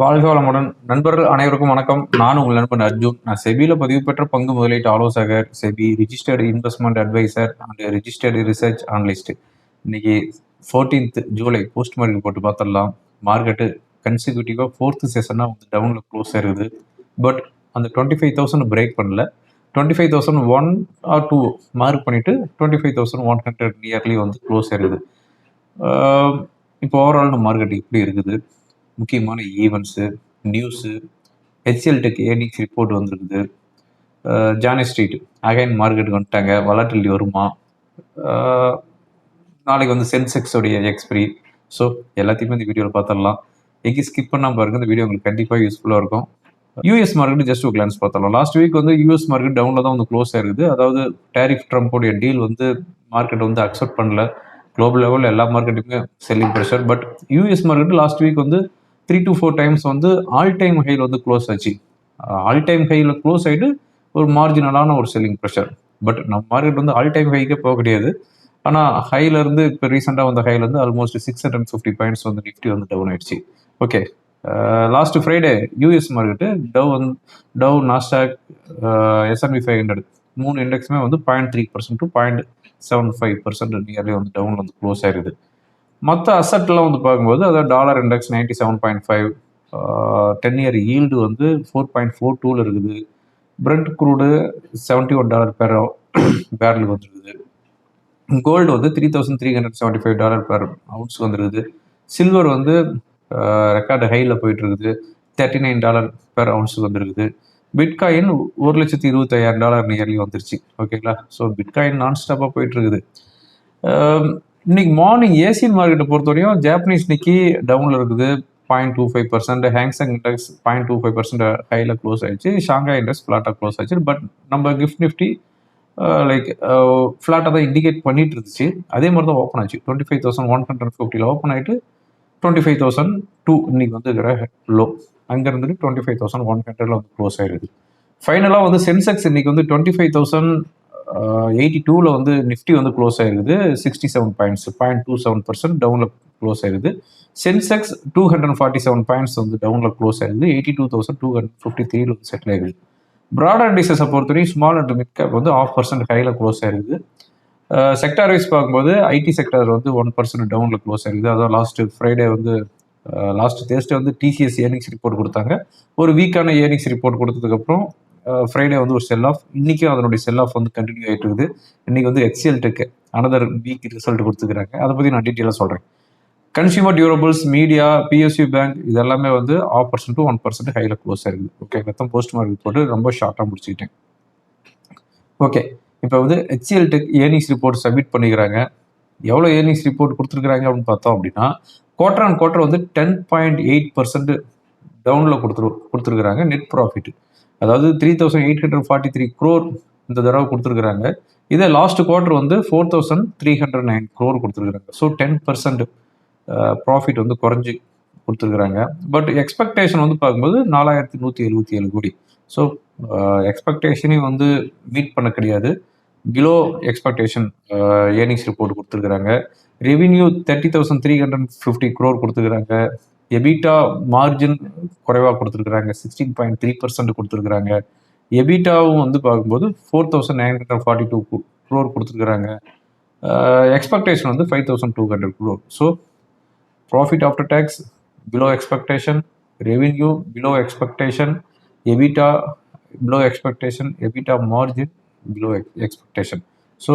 வாழ்க வளமுடன். நண்பர்கள் அனைவருக்கும் வணக்கம். நான் உங்கள் நண்பன் அர்ஜுன். நான் செபியில் பதிவு பெற்ற பங்கு முதலீட்டு ஆலோசகர் SEBI registered investment advisor and registered research analyst இன்னைக்கு ஃபோர்டீன்த் ஜூலை போஸ்ட் மார்க்கெட் போட்டு பார்த்துடலாம். மார்க்கெட்டு கன்சிக்யூட்டிவாக ஃபோர்த்து செஷனாக வந்து டவுனில் க்ளோஸ் ஆயிருது பட் அந்த டுவெண்ட்டி ஃபைவ் தௌசண்ட் பிரேக் பண்ணல. Twenty five thousand one or two mark பண்ணிவிட்டு twenty five thousand one hundred nearly வந்து க்ளோஸ் ஆயிருது இப்போ ஓவரால் மார்க்கெட் இப்படி இருக்குது. முக்கியமான events news HCL tech earnings report வந்திருக்குது. ஜானி ஸ்ட்ரீட் அகைன் மார்க்கெட்டுக்கு வந்துட்டாங்க. வலாட்டிலிட்டி வருமா? நாளைக்கு வந்து சென்செக்ஸோடைய எக்ஸ்பிரி ஸோ எல்லாத்தையுமே இந்த வீடியோவில் பார்த்துடலாம். எங்கேயும் ஸ்கிப் பண்ணாமல் பாருங்கள் இந்த வீடியோ உங்களுக்கு கண்டிப்பாக யூஸ்ஃபுல்லாக இருக்கும். யூஎஸ் மார்க்கெட் ஜஸ்ட் ஒரு கிளான்ஸ் பார்த்துடலாம். லாஸ்ட் வீக் வந்து யூஎஸ் மார்க்கெட் டவுனில் தான் வந்து க்ளோஸ் ஆயிருக்குது. அதாவது டேரிஃப் ட்ரம்ப்போடைய டீல் வந்து மார்க்கெட் வந்து அக்செப்ட் பண்ணல. குளோபல் லெவலில் எல்லா மார்க்கெட்டுமே selling pressure but US market last week வந்து த்ரீ டு ஃபோர் டைம்ஸ் வந்து ஆல் டைம் ஹையில் வந்து க்ளோஸ் ஆச்சு. ஆல் டைம் ஹையில் க்ளோஸ் ஆகிட்டு ஒரு மார்ஜினலான ஒரு செல்லிங் ப்ரெஷர் பட் நம்ம மார்க்கெட் வந்து ஆல் டைம் ஹைக்கே போக கிடையாது. ஆனால் ஹையிலேருந்து இப்போ ரீசெண்டாக வந்த ஹையிலேருந்து almost six hundred fifty points வந்து நிஃப்டி வந்து டவுன் ஆயிடுச்சு. Okay last Friday US market Dow வந்து Dow Nasdaq S and P five hundred மூணு இண்டெக்ஸுமே வந்து point three percent to point seven five percent nearly வந்து டவுன் வந்து க்ளோஸ் ஆயிருது. மற்ற அசட்லாம் வந்து பார்க்கும்போது அதாவது dollar index ninety seven point five ten year yield வந்து ஃபோர் பாயிண்ட் ஃபோர் டூவில் இருக்குது. Brent crude seventy one dollar per barrel வந்துருக்குது. கோல்டு வந்து three thousand three hundred seventy five dollar per ounce வந்துருக்குது. சில்வர் வந்து ரெக்கார்டு ஹையில் போயிட்டுருக்குது. Thirty nine dollar பேர் அவுன்ஸுக்கு வந்துருக்குது. பிட்காயின் ஒரு லட்சத்தி இருபத்தையாயிரம் டாலர் நியர்லி வந்துருச்சு. ஓகேங்களா ஸோ பிட்காயின் நான் ஸ்டாப்பாக போயிட்டு இருக்குது இன்னைக்கு மார்னிங் ஏசியன் மார்க்கெட்டை பொறுத்தவரையும் ஜாப்பனீஸ் நிக்கி டவுனில் இருக்குது. Point two five percent Hang Seng index point two five percent ஹையில் க்ளோஸ் ஆயிடுச்சு. ஷாங்காய் இண்டெக்ஸ் ஃப்ளாட்டாக க்ளோஸ் ஆயிடுச்சு. பட் நம்ம கிஃப்ட் நிஃப்டி லைக் ஃப்ளாட்டாக தான் இண்டிகேட் பண்ணிட்டு இருந்துச்சு. அதே மாதிரி தான் ஓப்பன் ஆச்சு. Twenty five thousand one hundred ஃபிஃப்டியில் ஓப்பன் ஆகிட்டு டுவெண்ட்டி ஃபைவ் தௌசண்ட் டூ இன்னைக்கு வந்து இருக்கிற லோ அங்கேருந்து டுவெண்ட்டி ஃபைவ் தௌசண்ட் ஒன் ஹண்ட்ரட்ல வந்து க்ளோஸ் ஆயிடுது ஃபைனலாக வந்து சென்செக்ஸ் இன்னைக்கு வந்து டுவெண்ட்டி ஃபைவ் தௌசண்ட் எயிட்டி டூவில் வந்து நிஃப்டி வந்து க்ளோஸ் ஆயிருது. Sixty seven points point two seven percent டவுனில் க்ளோஸ் ஆயிருது. Sensex two hundred forty seven points வந்து டவுனில் க்ளோஸ் ஆயிருது. Eighty two thousand two hundred fifty த்ரீல வந்து செட்டில் ஆயிருது. ப்ராட் டிசஸை பொறுத்தவரைக்கும் ஸ்மால் அண்ட் மிட் கேப் வந்து ஆஃப் பர்சன்ட் ஹையில் க்ளோஸ் ஆயிருது. செக்டார் வைஸ் பார்க்கும்போது ஐடி செக்டார் வந்து ஒன் பர்சன்ட் டவுனில் க்ளோஸ் ஆயிருது. அதான் லாஸ்ட் ஃப்ரைடே வந்து லாஸ்ட் தேர்ஸ்டே வந்து டிசிஎஸ் ஏர்னிங்ஸ் ரிப்போர்ட் கொடுத்தாங்க. ஒரு வீக்கான ஏர்னிங்ஸ் ரிப்போர்ட் கொடுத்ததுக்கப்புறம் ஃப்ரைடே வந்து ஒரு செல் ஆஃப் இன்றைக்கும் அதனுடைய செல் ஆஃப் வந்து கண்டினியூ ஆகிட்டு இருக்குது. இன்றைக்கி வந்து HCL tech another weak result கொடுத்துக்கிறாங்க அதை பற்றி நான் டீட்டெயிலாக சொல்கிறேன் consumer durables media PSU bank இதெல்லாமே வந்து half percent to one percent ஹையில் க்ளோஸ் ஆயிருக்குது ஓகே மொத்தம் போஸ்ட் மார்க் போட்டு ரொம்ப ஷார்ட்டாக முடிச்சுக்கிட்டேன். ஓகே இப்போ வந்து HCL tech earnings report submit பண்ணிக்கிறாங்க. எவ்வளோ ஏர்னிங்ஸ் ரிப்போர்ட் கொடுத்துருக்குறாங்க அப்படின்னு பார்த்தோம் அப்படின்னா குவார்டர் அண்ட் குவார்டர் வந்து டென் பாயிண்ட் எயிட் பர்சன்ட் டவுனில் கொடுத்துரு கொடுத்துருக்குறாங்க நெட் ப்ராஃபிட் அதாவது three thousand eight hundred forty three crore இந்த தடவை கொடுத்துருக்குறாங்க. இதே லாஸ்ட் குவார்டர் வந்து four thousand three hundred nine crore கொடுத்துருக்குறாங்க. ஸோ டென் பர்சன்ட் ப்ராஃபிட் வந்து குறைஞ்சி கொடுத்துருக்குறாங்க. பட் எக்ஸ்பெக்டேஷன் வந்து பார்க்கும்போது நாலாயிரத்தி நூற்றி எழுபத்தி ஏழு கோடி. ஸோ எக்ஸ்பெக்டேஷனையும் வந்து மீட் பண்ண கிடையாது. பிலோ எக்ஸ்பெக்டேஷன் ஏர்னிங்ஸ் ரிப்போர்ட் கொடுத்துருக்குறாங்க. Revenue thirty thousand three hundred fifty crore கொடுத்துருக்குறாங்க. எபிட்டா மார்ஜின் குறைவாக கொடுத்துருக்குறாங்க. சிக்ஸ்டீன் பாயிண்ட் த்ரீ பர்சன்ட் கொடுத்துருக்குறாங்க. எபிட்டாவும் வந்து பார்க்கும்போது four thousand nine hundred forty two crore கொடுத்துருக்குறாங்க எக்ஸ்பெக்டேஷன் வந்து five thousand two hundred crore so profit after tax below expectation revenue below expectation EBITDA below expectation EBITDA margin below expectation so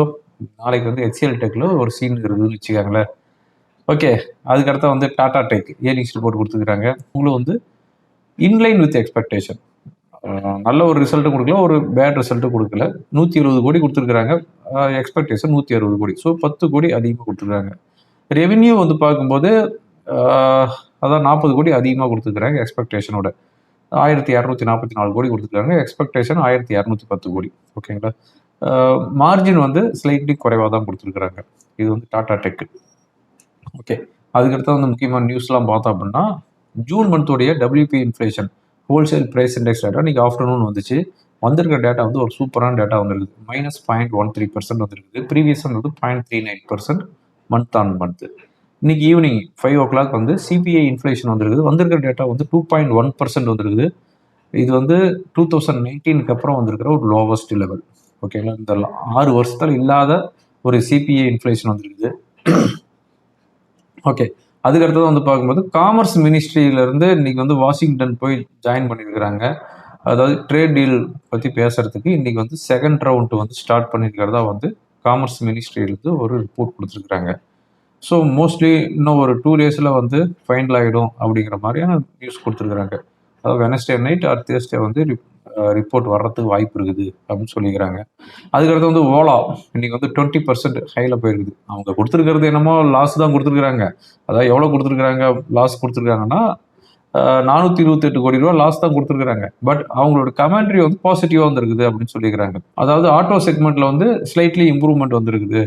நாளைக்கு வந்து XL டெக்கில் ஒரு scene இருக்குதுன்னு வச்சுக்காங்களேன். Okay அதுக்கடுத்து வந்து Tata tech earnings report கொடுத்துருக்காங்க. உங்களும் வந்து இன்லைன் வித் எக்ஸ்பெக்டேஷன் நல்ல ஒரு ரிசல்ட்டும் கொடுக்கல ஒரு பேட் ரிசல்ட்டும் கொடுக்கல. நூற்றி இருபது கோடி கொடுத்துருக்குறாங்க எக்ஸ்பெக்டேஷன் நூற்றி அறுபது கோடி. ஸோ பத்து கோடி அதிகமாக கொடுத்துருக்காங்க. ரெவென்யூ வந்து பார்க்கும்போது அதான் நாற்பது கோடி அதிகமாக கொடுத்துருக்குறாங்க எக்ஸ்பெக்டேஷனோட ஆயிரத்தி இரநூத்தி நாற்பத்தி நாலு கோடி கொடுத்துருக்காங்க. எக்ஸ்பெக்டேஷன் ஆயிரத்தி இரநூத்தி பத்து கோடி. ஓகேங்களா மார்ஜின் வந்து ஸ்லைட்லி குறைவாக தான் கொடுத்துருக்குறாங்க. இது வந்து டாடா டெக்கு ஓகே. அதுக்கடுத்து வந்து முக்கியமான நியூஸ்லாம் பார்த்தோம் அப்படின்னா June மந்தோடைய WPI inflation wholesale price index data இன்னைக்கு ஆஃப்டர்நூன் வந்துச்சு. வந்திருக்கிற டேட்டா வந்து ஒரு சூப்பரான டேட்டா வந்திருக்குது. Minus point one three percent வந்துருக்குது. ப்ரீவியஸ் வந்து point three nine percent month on month இன்னைக்கு ஈவினிங் ஃபைவ் ஓ கிளாக் வந்து சிபிஐ இன்ஃப்ளேஷன் வந்திருக்குது. வந்திருக்கிற டேட்டா வந்து டூ பாயிண்ட் ஒன் பர்சன்ட் வந்திருக்குது. இது வந்து டூ தௌசண்ட் நைன்டீனுக்கு அப்புறம் வந்திருக்கிற ஒரு லோவஸ்ட் லெவல் ஓகேங்களா? இந்த ஆறு வருஷத்தில் இல்லாத ஒரு சிபிஐ இன்ஃப்ளேஷன் வந்திருக்குது. ஓகே அதுக்கடுத்தது வந்து பார்க்கும்போது காமர்ஸ் மினிஸ்ட்ரியிலேருந்து இன்னைக்கு வந்து வாஷிங்டன் போய் ஜாயின் பண்ணியிருக்கிறாங்க. அதாவது ட்ரேட் டீல் பற்றி பேசுறதுக்கு இன்னைக்கு வந்து செகண்ட் ரவுண்டு வந்து ஸ்டார்ட் பண்ணியிருக்கிறதா வந்து காமர்ஸ் மினிஸ்ட்ரியிலேருந்து ஒரு ரிப்போர்ட் கொடுத்துருக்குறாங்க. ஸோ மோஸ்ட்லி இன்னும் ஒரு டூ டேஸில் வந்து ஃபைனல் ஆகிடும் அப்படிங்கிற மாதிரியான நியூஸ் கொடுத்துருக்குறாங்க. அதாவது வெனஸ்டே நைட் ஆர் தேர்ஸ்டே வந்து ரிப்போர்ட் வர்றதுக்கு வாய்ப்பு இருக்குது அப்படின்னு சொல்லிக்கிறாங்க. அதுக்கடுத்து வந்து ஓலா இன்னைக்கு வந்து டுவெண்ட்டி பர்சன்ட் ஹையில் போயிருக்குது. அவங்க கொடுத்துருக்கிறது என்னமோ லாஸ் தான் கொடுத்துருக்குறாங்க. அதாவது எவ்வளோ கொடுத்துருக்குறாங்க? லாஸ் கொடுத்துருக்காங்கன்னா நானூற்றி இருபத்தெட்டு கோடி ரூபா லாஸ் தான் கொடுத்துருக்குறாங்க. பட் அவங்களோட கமெண்ட்ரி வந்து பாசிட்டிவாக வந்துருக்குது அப்படின்னு சொல்லியிருக்கிறாங்க அதாவது ஆட்டோ செக்மெண்ட்டில் வந்து ஸ்லைட்லி இம்ப்ரூவ்மெண்ட் வந்திருக்குது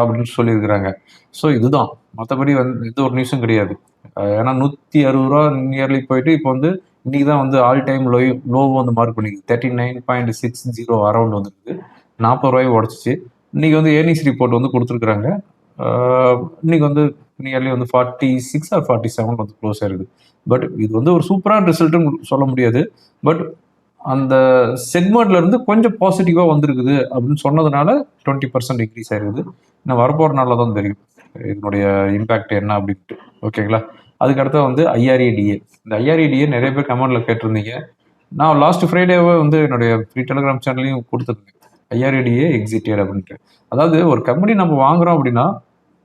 அப்படின்னு சொல்லியிருக்கிறாங்க. ஸோ இதுதான். மற்றபடி வந்து எந்த ஒரு நியூஸும் கிடையாது. ஏன்னா நூற்றி அறுபது ரூபா நியர்லி போயிட்டு இப்போ வந்து இன்னைக்கு தான் வந்து ஆல் டைம் லோ லோவும் வந்து மார்க் பண்ணிருக்கு thirty nine point six zero around வந்துருக்கு நாற்பது ரூபாய் உடச்சிச்சு. இன்னைக்கு வந்து ஏர்னிங்ஸ் ரிப்போர்ட் வந்து கொடுத்துருக்குறாங்க. இன்னைக்கு வந்து நியர்லி வந்து forty six or forty seven வந்து க்ளோஸ் ஆயிருக்குது. பட் இது வந்து ஒரு சூப்பரான ரிசல்ட்டுன்னு சொல்ல முடியாது. பட் அந்த செக்மெண்ட்ல இருந்து கொஞ்சம் பாசிட்டிவாக வந்திருக்குது அப்படின்னு சொன்னதுனால டுவெண்ட்டி பர்சன்ட் இன்க்ரீஸ் ஆயிருக்குது. இன்னும் வரப்போகிற நாளில் தான் தெரியும். இதனுடைய இம்பேக்ட் என்ன அப்படின்ட்டு. ஓகேங்களா அதுக்கடுத்து வந்து ஐஆர்ஏடிஏ இந்த ஐஆர்ஏடிஏ நிறைய பேர் கமெண்ட்ல கேட்டிருந்தீங்க. நான் லாஸ்ட் ஃப்ரைடேவே வந்து என்னுடைய ஃப்ரீ டெலிகிராம் சேனல்லையும் கொடுத்துருந்தேன். ஐஆர்ஏடிஏ எக்ஸிட்டட் அப்படின்ட்டு. அதாவது ஒரு கம்பெனி நம்ம வாங்குறோம் அப்படின்னா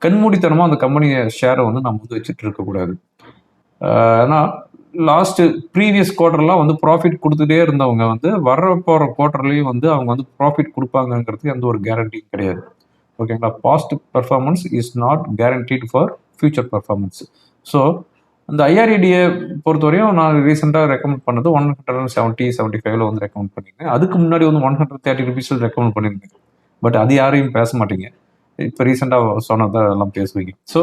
கண்மூடித்தனமாக அந்த கம்பெனியை ஷேரை வந்து நம்ம வந்து வச்சுட்டு இருக்கக்கூடாது ஏன்னா லாஸ்ட்டு ப்ரீவியஸ் குவார்டர்லாம் வந்து ப்ராஃபிட் கொடுத்துட்டே இருந்தவங்க வந்து வர போகிற குவார்டர்லேயும் வந்து அவங்க வந்து ப்ராஃபிட் கொடுப்பாங்கங்கிறதுக்கு எந்த ஒரு கேரண்டியும் கிடையாது. ஓகேங்களா past performance is not guaranteed for future performance so இந்த ஐஆர்இடியை பொறுத்தவரையும் நான் ரீசெண்டாக ரெக்கமெண்ட் பண்ணது one hundred and seventy seventy ஃபைவ்ல வந்து ரெக்கமெண்ட் பண்ணியிருந்தேன் அதுக்கு முன்னாடி வந்து ஒன் ஹண்ட்ரட் தேர்ட்டி ருபீஸில் ரெக்கமெண்ட் பண்ணியிருந்தேன் பட் அது யாரையும் பேச மாட்டீங்க. இப்போ ரீசெண்டாக சொன்னதை எல்லாம் பேசுவீங்க. ஸோ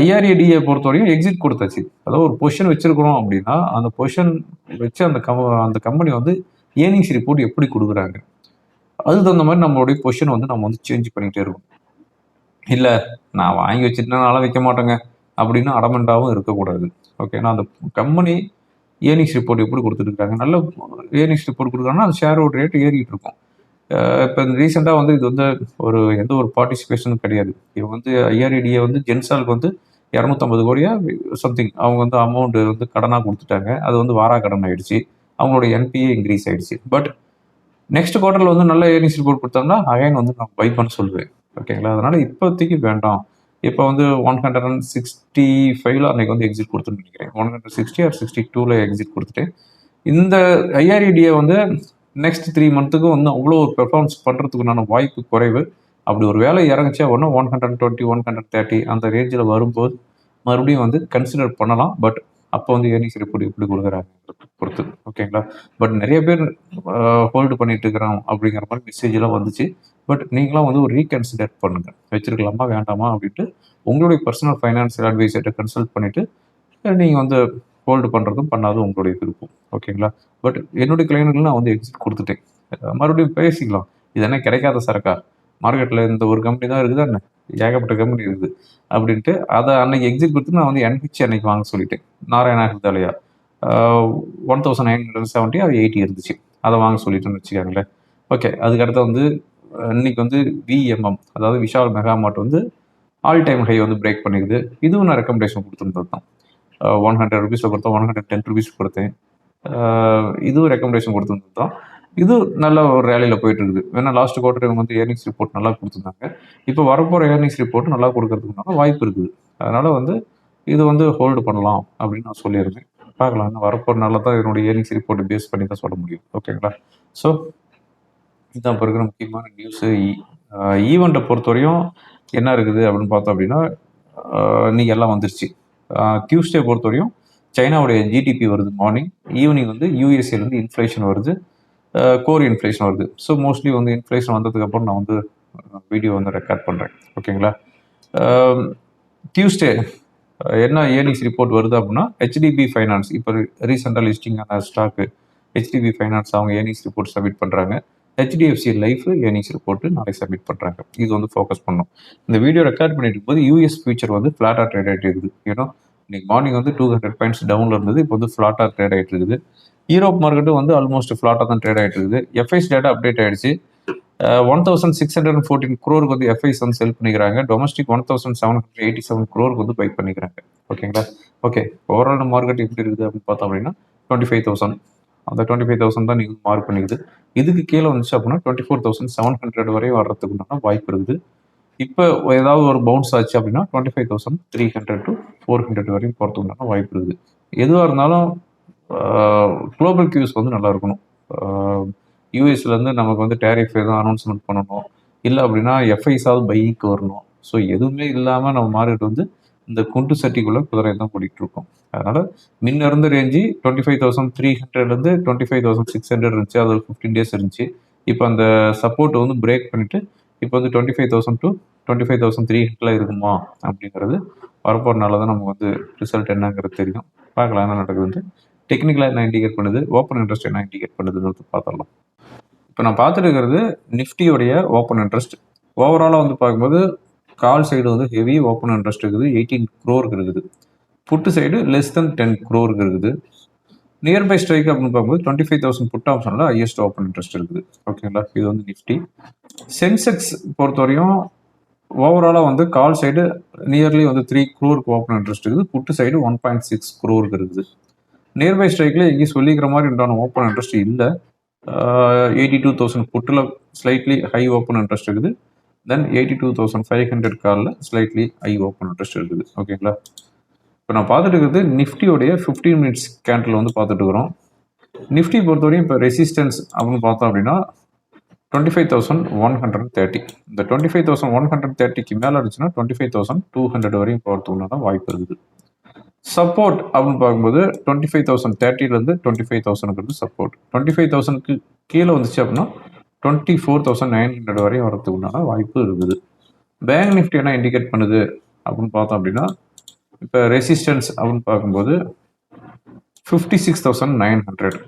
ஐஆர்ஏடியை பொறுத்தவரையும் எக்ஸிட் கொடுத்தாச்சு. அதாவது ஒரு பொசிஷன் வச்சிருக்கிறோம் அப்படின்னா அந்த பொசிஷன் வச்சு அந்த கம் அந்த கம்பெனி வந்து ஏர்னிங்ஸ் ரிப்போர்ட் எப்படி கொடுக்குறாங்க? அதுக்கு தகுந்த மாதிரி நம்மளுடைய பொசிஷன் வந்து நம்ம வந்து சேஞ்ச் பண்ணிகிட்டே இருக்கோம் இல்லை நான் வாங்கி வச்சுட்டேனால வைக்க மாட்டேங்க. அப்படின்னு அடமெண்டாகவும் இருக்கக்கூடாது. ஓகேனா அந்த கம்பெனி ஏர்னிங்ஸ் ரிப்போர்ட் எப்படி கொடுத்துட்ருக்காங்க நல்ல ஏர்னிங்ஸ் ரிப்போர்ட் கொடுக்குறாங்கன்னா அந்த ஷேரோட ரேட் ஏறிட்டு இருக்கும். இப்போ ரீசெண்டாக வந்து இது வந்து ஒரு எந்த ஒரு பார்ட்டிசிபேஷனும் கிடையாது. இவங்க வந்து ஐஆர்இடியை வந்து ஜென்சாலுக்கு வந்து இரநூத்தம்பது கோடியா சம்திங் அவங்க வந்து அமௌண்ட் வந்து கடனாக கொடுத்துட்டாங்க. அது வந்து வாரா கடன் ஆயிடுச்சு. அவங்களோட என்பிஏ இன்க்ரீஸ் ஆயிடுச்சு. பட் நெக்ஸ்ட் குவார்டரில் வந்து நல்ல ஏர்னிங்ஸ் ரிப்போர்ட் கொடுத்தோம்னா அகைன் வந்து நான் பை பண்ண சொல்லுவேன் ஓகேங்களா அதனால் இப்போதைக்கு வேண்டாம். இப்போ வந்து ஒன் ஹண்ட்ரட் அண்ட் சிக்ஸ்டி ஃபைவ்ல அன்றைக்கி வந்து எக்ஸிட் கொடுத்துன்னு நினைக்கிறேன். One hundred sixty or sixty டூவில் எக்ஸிட் கொடுத்துட்டு இந்த ஐஆர்இடியை வந்து நெக்ஸ்ட் த்ரீ மந்த்துக்கு வந்து அவ்வளோ ஒரு பெர்ஃபார்மன்ஸ் பண்ணுறதுக்குண்டான வாய்ப்பு குறைவு. அப்படி ஒரு வேலை இறங்குச்சா ஒன்று one hundred twenty one hundred thirty அந்த ரேஞ்சில் வரும்போது மறுபடியும் வந்து கன்சிடர் பண்ணலாம். பட் அப்போ வந்து ஏர்னிங்ஸ் ரிப்போர்ட் எப்படி கொடுக்குறாங்க பொறுத்து ஓகேங்களா பட் நிறைய பேர் ஹோல்டு பண்ணிட்டு இருக்கிறோம் அப்படிங்கிற மாதிரி மெசேஜ் எல்லாம் வந்துச்சு. பட் நீங்களாம் வந்து ஒரு ரீகன்சிடர் பண்ணுங்க. வச்சிருக்கலாமா வேண்டாமா அப்படின்ட்டு உங்களுடைய பர்சனல் ஃபைனான்சியல் அட்வைசர்கிட்ட கன்சல்ட் பண்ணிட்டு நீங்கள் வந்து ஹோல்டு பண்ணுறதும் பண்ணாதும் உங்களுடைய விருப்பம். ஓகேங்களா பட் என்னுடைய கிளைண்ட்டுக்கு நான் வந்து எக்ஸிட் கொடுத்துட்டேன். மறுபடியும் பேசிக்கலாம். இது என்ன கிடைக்காத சரக்கா? மார்க்கெட்டில் இந்த ஒரு கம்பெனி தான் இருக்குதா என்ன? ஏகப்பட்ட கம்பெனி இருக்குது அப்படின்ட்டு அதை அன்னைக்கு எக்ஸிட் கொடுத்து நான் வந்து என்ஹெச் அன்னைக்கு வாங்க சொல்லிட்டேன். Narayana Hrudayalaya one thousand nine hundred seventy அது எயிட்டி இருந்துச்சு. அதை வாங்க சொல்லிட்டேன்னு வச்சுக்கோங்களேன். ஓகே அதுக்கடுத்து வந்து இன்னைக்கு வந்து விஎம்எம் அதாவது விஷால் மெகா மார்ட் வந்து ஆல் டைம் ஹை வந்து பிரேக் பண்ணிருக்குது இதுவும் நான் ரெக்கமெண்டேஷன் கொடுத்துருந்தது தான். ஒன் ஹண்ட்ரட் ருபீஸில் கொடுத்தேன் ஒன் ஹண்ட்ரட் டென் ருபீஸ் கொடுத்தேன். இதுவும் ரெக்கமெண்டேஷன் கொடுத்துருந்தது தான். இது நல்ல ஒரு ரேலியில் போயிட்டு இருக்குது. ஏன்னா லாஸ்ட் குவார்டர் இவங்க வந்து ஏர்னிங்ஸ் ரிப்போர்ட் நல்லா கொடுத்துருந்தாங்க. இப்போ வரப்போகிற ஏர்னிங்ஸ் ரிப்போர்ட் நல்லா கொடுக்கறதுக்குனால வாய்ப்பு இருக்குது. அதனால் வந்து இது வந்து ஹோல்டு பண்ணலாம் அப்படின்னு நான் சொல்லியிருந்தேன். பார்க்கலாம் இன்னும் வரப்போகிற தான் என்னுடைய ஏர்னிங்ஸ் ரிப்போர்ட் பேஸ் பண்ணி தான் சொல்ல முடியும். ஓகேங்களா ஸோ இதுதான் இப்போ இருக்கிற முக்கியமான நியூஸு ஈவெண்ட்டை பொறுத்தவரையும் என்ன இருக்குது அப்படின்னு பார்த்தோம் அப்படின்னா ஆஹ் இன்னைக்கு எல்லாம் வந்துருச்சு. டியூஸ்டே பொறுத்தவரையும் சைனாவுடைய ஜிடிபி வருது மார்னிங் ஈவினிங் வந்து யூஎஸ்ஏலேருந்து இன்ஃப்ளேஷன் வருது. கோர் இன்ஃப்ளேஷன் வருது. ஸோ மோஸ்ட்லி வந்து இன்ஃப்ளேஷன் வந்ததுக்கப்புறம் நான் வந்து வீடியோ வந்து ரெக்கார்ட் பண்ணுறேன் ஓகேங்களா டியூஸ்டே என்ன ஏர்னிங்ஸ் ரிப்போர்ட் வருது அப்படின்னா ஹெச்டிபி ஃபைனான்ஸ் இப்போ ரீசெண்டாக லிஸ்டிங் ஆன ஸ்டாக்கு ஹெச்டிபி ஃபைனான்ஸ் அவங்க ஏர்னிங்ஸ் ரிப்போர்ட் சப்மிட் பண்ணுறாங்க ஹெச்டிஎஃப்சி லைஃப் ஏர்னிங்ஸ் ரிப்போர்ட்டு நாளைக்கு சப்மிட் பண்ணுறாங்க இது வந்து ஃபோக்கஸ் பண்ணணும் இந்த வீடியோ ரெக்கார்ட் பண்ணிட்டு போது யூஎஸ் ஃபியூச்சர் வந்து ஃப்ளாட்டாக ட்ரேட் ஆகிட்டு இருக்குது. ஏன்னா இன்னைக்கு மார்னிங் வந்து டூ ஹண்ட்ரட் பாயிண்ட்ஸ் டவுனில் இருந்தது இப்போ வந்து ஃப்ளாட்டாக ட்ரேட் ஆகிட்டு இருக்குது. யூரோப் மார்க்கெட்டும் வந்து ஆல்மோஸ்ட் ஃப்ளாட்டாக தான் ட்ரேட் ஆகிட்டு இருக்குது. எஃப்ஐஸ் டேட்டா அப்டேட் ஆயிடுச்சு. One thousand six hundred and fourteen க்ரோருக்கு வந்து எஃப்ஐஸ் வந்து செல் பண்ணிக்கிறாங்க. Domestic one thousand seven hundred eighty seven குரோருக்கு வந்து பை பண்ணிக்கிறாங்க. ஓகேங்களா ஓகே ஓவரால் மார்க்கெட் எப்படி இருக்குது அப்படின்னு பார்த்தோம் அப்படின்னா டுவெண்ட்டி ஃபைவ் தௌசண்ட் அந்த டுவெண்ட்டி ஃபைவ் தௌசண்ட் தான் நீங்கள் மார்க் பண்ணிக்குது. இதுக்கு கீழே வந்துச்சு அப்படின்னா twenty four thousand seven hundred வரையும் வர்றதுக்கு உண்டான வாய்ப்பு இருக்குது. இப்போ ஏதாவது ஒரு பவுன்ஸ் ஆச்சு அப்படின்னா twenty five thousand three hundred to four hundred வரையும் போகிறதுக்கு உண்டான வாய்ப்பு இருக்குது. எதுவாக இருந்தாலும் குளோபல் கியூஸ் வந்து நல்லா இருக்கணும். யூஎஸ்லேருந்து நமக்கு வந்து டேரிஃப் எதுவும் அனௌன்ஸ்மெண்ட் பண்ணணும். இல்லை அப்படின்னா எஃப்ஐஸாவது பைக்கு வரணும். ஸோ எதுவுமே இல்லாமல் நம்ம மார்க்கெட் வந்து இந்த குண்டு சட்டிக்குள்ளே குதிரை தான் ஓடிட்டு இருக்கும் அதனால் மின் இருந்த range twenty five thousand three ஹண்ட்ரட்லேருந்து twenty five thousand six hundred இருந்துச்சு. அது ஒரு ஃபிஃப்டீன் டேஸ் இருந்துச்சு. இப்போ அந்த சப்போர்ட் வந்து பிரேக் பண்ணிவிட்டு இப்போ வந்து twenty five thousand to twenty five thousand three ஹண்ட்ரட்ல இருக்குமா அப்படிங்கிறது வரப்போறனால தான் நமக்கு வந்து ரிசல்ட் என்னங்கிறது தெரியும். பார்க்கலாம் என்ன நடக்குது டெக்னிக்கலாக என்ன இண்டிகேட் பண்ணுது? ஓப்பன் இன்ட்ரெஸ்ட் என்ன இண்டிகேட் பண்ணுதுன்னு பார்த்துடலாம். இப்போ நான் பார்த்துருக்கிறது நிஃப்டியோடைய ஓப்பன் இன்ட்ரெஸ்ட் ஓவராலாக வந்து பார்க்கும்போது கால் சைடு வந்து ஹெவி ஓப்பன் இன்ட்ரெஸ்ட் இருக்குது. எயிட்டீன் க்ரோருக்கு இருக்குது. Put side less than ten க்ரோருக்கு இருக்குது. நியர்பை ஸ்ட்ரைக் அப்படின்னு பார்க்கும்போது டுவெண்ட்டி ஃபைவ் தௌசண்ட் புட் ஆப்ஷனில் ஹையஸ்ட் ஓப்பன் இன்ட்ரெஸ்ட் இருக்குது. ஓகேங்களா இது வந்து நிஃப்டி சென்செக்ஸ் பொறுத்தவரையும் ஓவராலாக வந்து கால் சைடு நியர்லி வந்து த்ரீ க்ரோருக்கு ஓப்பன் இன்ட்ரெஸ்ட் இருக்குது. Put side one point six க்ரோருக்கு இருக்குது. நியர்பை ஸ்ட்ரைக்கில் எங்கேயும் சொல்லிக்கிற மாதிரி உண்டான ஓப்பன் இன்ட்ரெஸ்ட் இல்லை. Eighty two thousand புட்டில் slightly high open interest இருக்குது. Then eighty two thousand five hundred காலில் ஸ்லைட்லி ஐ ஓப்பன் இன்ட்ரெஸ்ட் இருக்குது ஓகேங்களா இப்போ நான் பார்த்துட்டு இருக்கிறது நிஃப்டியோடைய ஃபிஃப்டீன் மினிட்ஸ் கேண்டில் வந்து பார்த்துட்டு இருக்கிறோம். நிஃப்டி பொறுத்தவரையும் இப்போ ரெசிஸ்டன்ஸ் அப்படின்னு பார்த்தோம் அப்படின்னா twenty five thousand one hundred thirty இந்த twenty five thousand one hundred தேர்ட்டிக்கு மேலே இருந்துச்சுன்னா twenty five thousand two hundred வரையும் போகிறதுக்கு தான் வாய்ப்பு இருக்குது. சப்போர்ட் அப்படின்னு பார்க்கும்போது டுவெண்ட்டி ஃபைவ் தௌசண்ட் தேர்ட்டிலேருந்து டுவெண்ட்டி ஃபைவ் தௌசண்ட்க்கு சப்போர்ட் டுவெண்ட்டி ஃபைவ் தௌசண்ட்க்கு கீழே வந்துச்சு அப்படின்னா twenty four thousand nine hundred வரையும் வரதுக்கு உண்டான வாய்ப்பு இருக்குது. பேங்க் நிஃப்டி என்ன இண்டிகேட் பண்ணுது அப்படின்னு பார்த்தோம் அப்படின்னா இப்போ ரெசிஸ்டன்ஸ் அப்படின்னு பார்க்கும்போது fifty six thousand nine hundred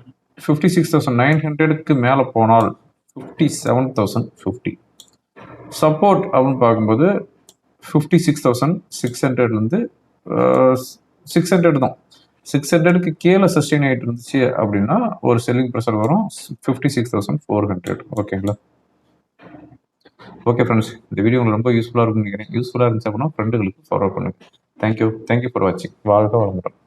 fifty six thousand nine ஹண்ட்ரடுக்கு மேலே போனால் fifty seven thousand fifty support அப்படின்னு பார்க்கும்போது ஃபிஃப்டி சிக்ஸ் தௌசண்ட் சிக்ஸ் ஹண்ட்ரட்லேருந்து சிக்ஸ் ஹண்ட்ரட் தான். சிக்ஸ் ஹண்ட்ரடுக்கு கீழே சஸ்டெயின் ஆகிட்டு இருந்துச்சு அப்படின்னா ஒரு செல்லிங் ப்ரெஷர் வரும். Fifty six thousand four hundred ஓகேங்களா ஓகே ஃப்ரெண்ட்ஸ் இந்த வீடியோ உங்களுக்கு ரொம்ப யூஸ்ஃபுல்லாக இருக்கும்னு நினைக்கிறேன். யூஸ்ஃபுல்லாக இருந்துச்சு அப்படின்னா ஃப்ரெண்டுகளுக்கு ஃபார்வர்ட் பண்ணுங்கள் thank you thank you for வாட்சிங் வாழ்க வளமுடன்.